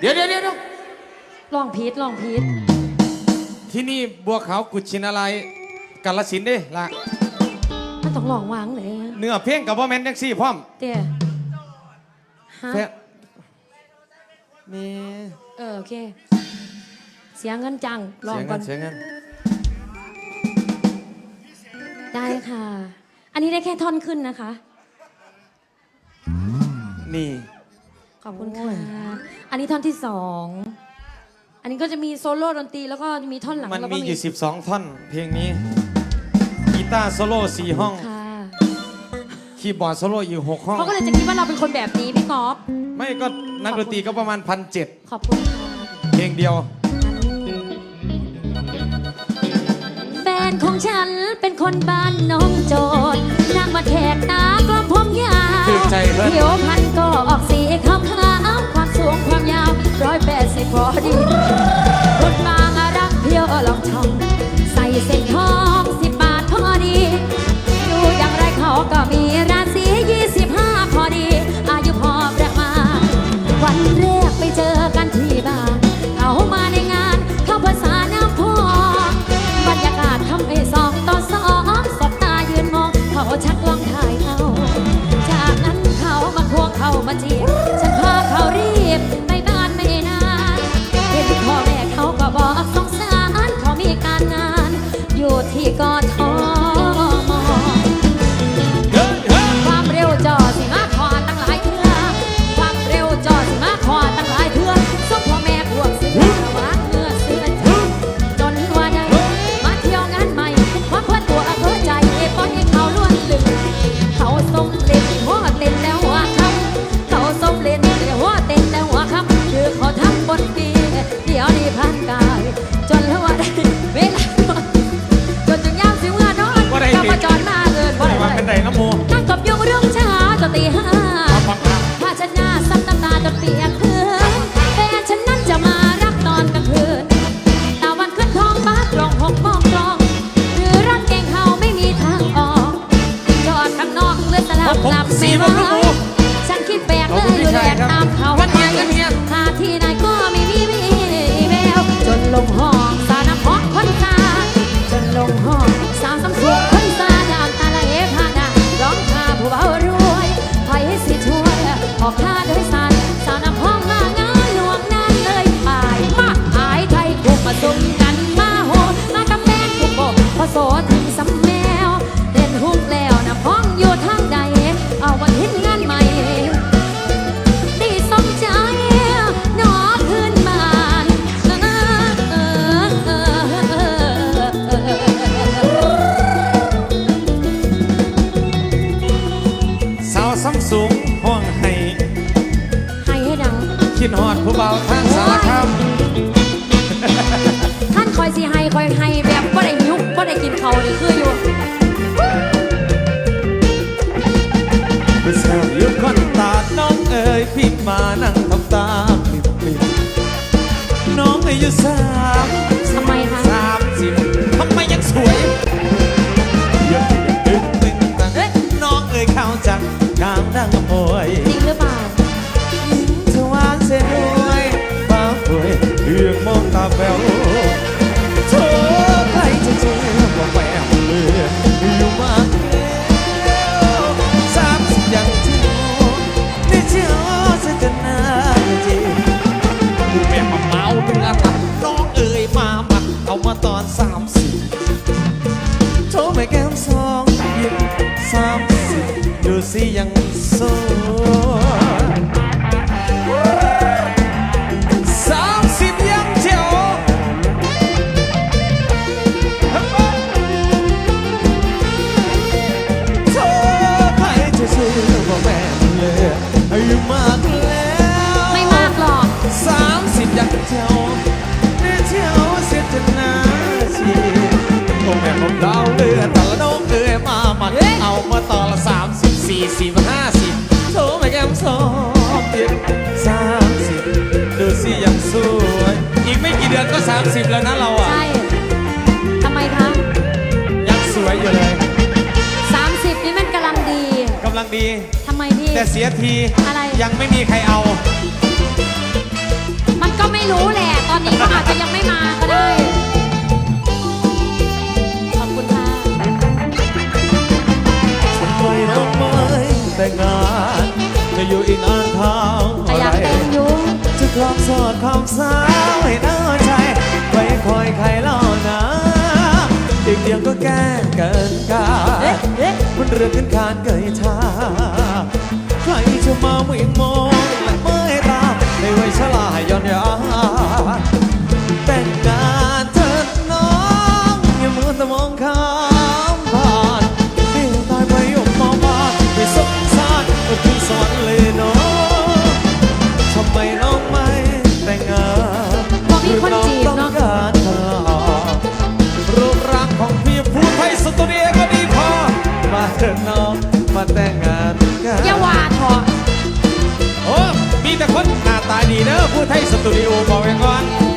เดี๋ยวเดี๋ยวเดี๋ยวเดี๋ยวลองพีทลองพีทที่นี่บัวขาวกุชินอะไรกาลสินธุ์เด้ละมันต้องลองวางเลยเนื้อเพลงกับว่าแมนแท็กซี่พร้อมเตี้ยฮะแค่นี่เออโอเค เสียเงินจังลองเสียงก่กัอนนเสียงกันได้ค่ะ อันนี้ได้แค่ท่อนขึ้นนะคะ นี่ข อบคุณค่ะ อันนี้ท่อนที่สอง อันนี้ก็จะมีโซโล่ดนตรีแล้วก็มีท่อนหลังมันแล้วก็มีอยู่ 12 ท่อน เพลงนี้ กีตาร์โซโล่สี่ห้อง ค่ะคีย์บอร์ดโซโล่อยู่6ห้อง เขาก็เลยจะคิดว่าเราเป็นคนแบบนี้พี่ก๊อฟ ไม่ก็นักดนตรีก็ประมาณพันเจ็ดขอบคุณค่ะ เพลงเดียว แฟนของฉันเป็นคนบ้านน้องโจดนางมาแทกตากลมผมยาวถูกใจเพื่อนผิวพันก็อ พอดีคนบางรักเพียวลองช่อง ใส่เส้นทองสิบบาทพอดี ดูอย่างไรเขาก็มีราศียี่สิบห้าพอดี อายุพอประมาณวันแรกไปเจอกันที่บ้านเขามาในงานเข้าภาษาน้ำพองบรรยากาศทำให้สองต่อสองสบตายืนมอง เขาชักลองถ่ายเอาจากนั้นเขามาควงเขามาจีบ โบพอโสถึงสำแมวเล่นหุ้งแล้วน้ำห้องอยู่ทางใด เอาวันเห็นงานใหม่ดีสมใจหนอขึ้นบ้านเออเออเออเออสาวซ้ำสูงห้องให้ให้ให้ดัง คิดฮอดผู้เบาทางสารคามท่านคอยสิให้คอยให้แบบ บ่ได้กบ่ได้กินเขาเลยคืออยู่ผู้สาวอยู่คนตาน้องเอ๋ยพี่มานะ โชว์แม่แก้มสองยิ้มสามสิบดูสิ เบื่อต่อน้องเอ๋ยมามาเอามาต่อละสามสิบสี่สิบห้าสิบโชว์ไม่แก้มสองสิบสามสิบดูสิยังสวย อีกไม่กี่เดือนก็สามสิบแล้วนะเราอะ ใช่ทำไมคะ ยังสวยอยู่เลยสามสิบนี่มันกำลังดีกำลังดี ทำไมพี่ แต่เสียทีอะไร ยังไม่มีใครเอา มันก็ไม่รู้แหละ ตอนนี้ก็อาจจะยังไม่มาก็ได้ สดของสาวให้น้าใจไว้คอยใครเล่านะอีกเดียวก็แก้เกินกาดมันเรื่องขึ้นคานเกยท ผู้ไทยสตูดิโอบอกไว้ก่อน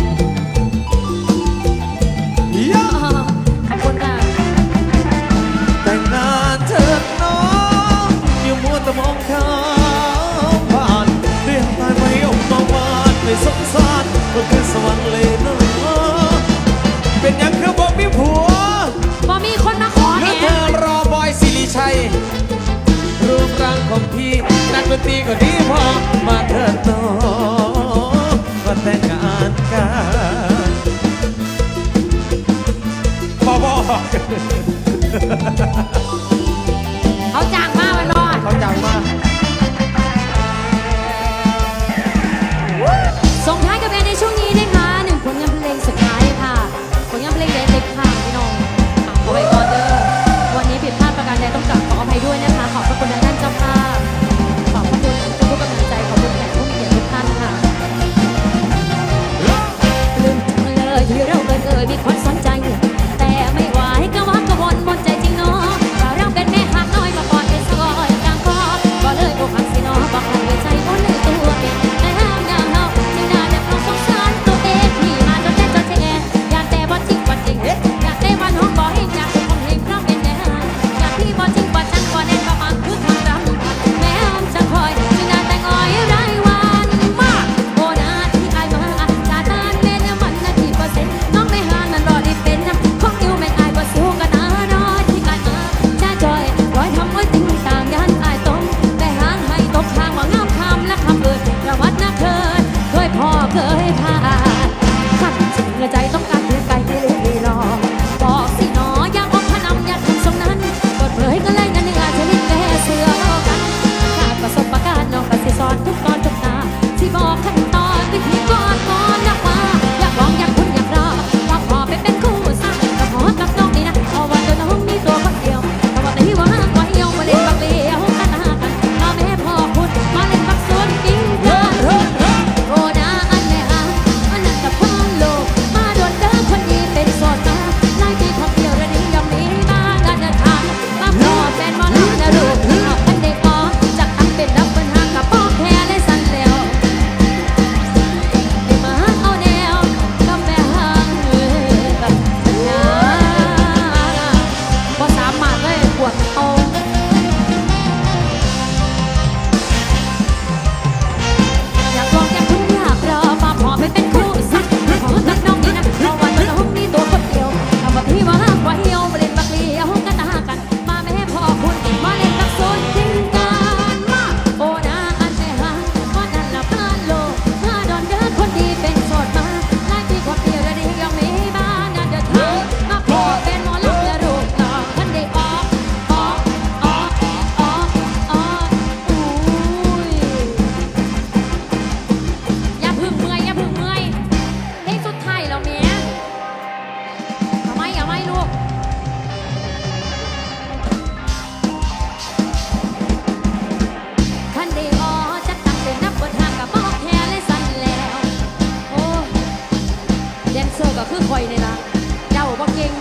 เซอร์ก็คือคอยเนี่ยนะเจ้าบ่เก่ง